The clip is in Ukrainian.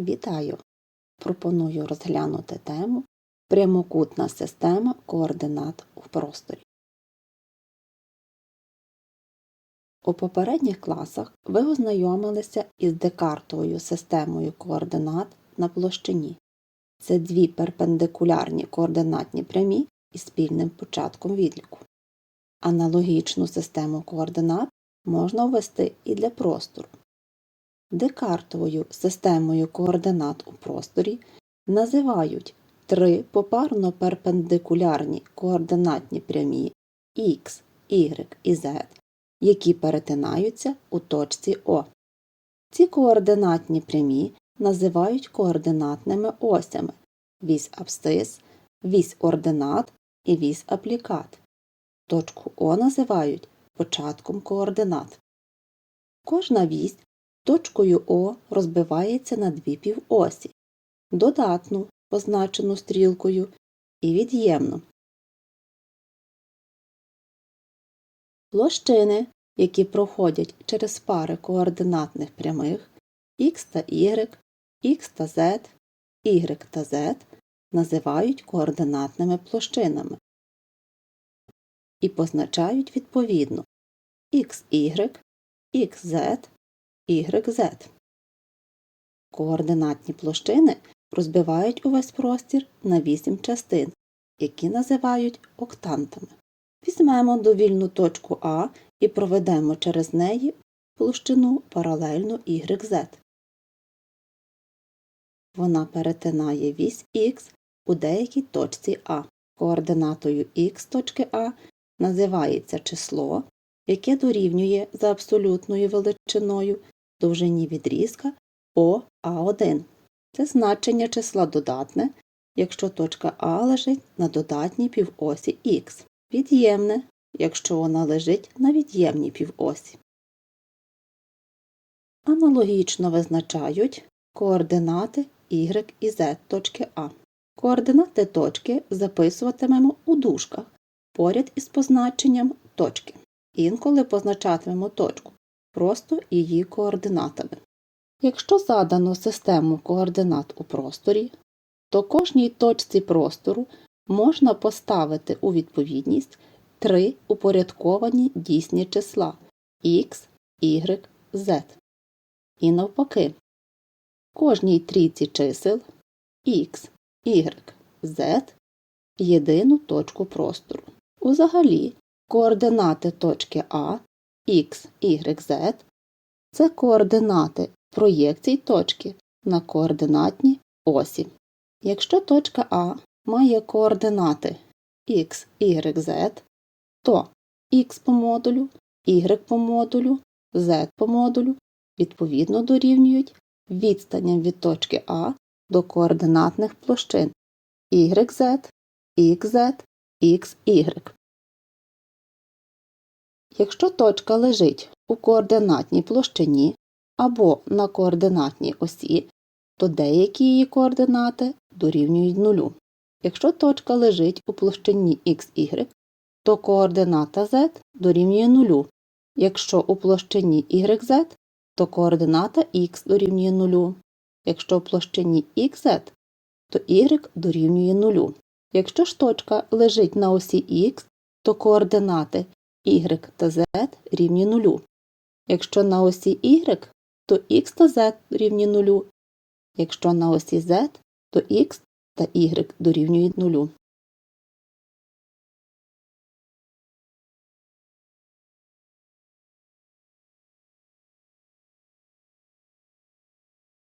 Вітаю! Пропоную розглянути тему Прямокутна система координат у просторі. У попередніх класах ви ознайомилися із декартовою системою координат на площині. Це дві перпендикулярні координатні прямі із спільним початком відліку. Аналогічну систему координат можна ввести і для простору. Декартовою системою координат у просторі називають три попарно перпендикулярні координатні прямі x, y і z, які перетинаються у точці О. Ці координатні прямі називають координатними осями вісь абсцис, вісь ординат і вісь аплікат. Точку О називають початком координат. Кожна вісь точкою О розбивається на дві півосі додатну, позначену стрілкою, і від'ємну. Площини, які проходять через пари координатних прямих х та y, х та z, y та z називають координатними площинами і позначають відповідно xy, xz, YZ. Координатні площини розбивають увесь простір на 8 частин, які називають октантами. Візьмемо довільну точку А і проведемо через неї площину паралельну YZ. Вона перетинає вісь Х у деякій точці А. Координатою Х точки А називається число, яке дорівнює за абсолютною величиною довжині відрізка ОА1. Це значення числа додатне, якщо точка А лежить на додатній півосі Х, від'ємне, якщо вона лежить на від'ємній півосі. Аналогічно визначають координати y і z точки А. Координати точки записуватимемо у дужках поряд із позначенням точки. Інколи позначатимемо точку просто її координатами. Якщо задано систему координат у просторі, то кожній точці простору можна поставити у відповідність три упорядковані дійсні числа x, y, z. І навпаки, кожній трійці чисел x, y, z єдину точку простору. Узагалі, координати точки А x, y, z це координати проєкцій точки на координатні осі. Якщо точка А має координати x, y, z, то x по модулю, y по модулю, z по модулю відповідно дорівнюють відстаням від точки А до координатних площин YZ, XZ, XY. Якщо точка лежить у координатній площині або на координатній осі, то деякі її координати дорівнюють нулю. Якщо точка лежить у площині xy, то координата z дорівнює нулю. Якщо у площині YZ, то координата x дорівнює нулю. Якщо у площині xz, то y дорівнює нулю. Якщо ж точка лежить на осі x, то координати y та z рівні нулю. Якщо на осі y, то x та z рівні нулю. Якщо на осі z, то x та y дорівнюють нулю.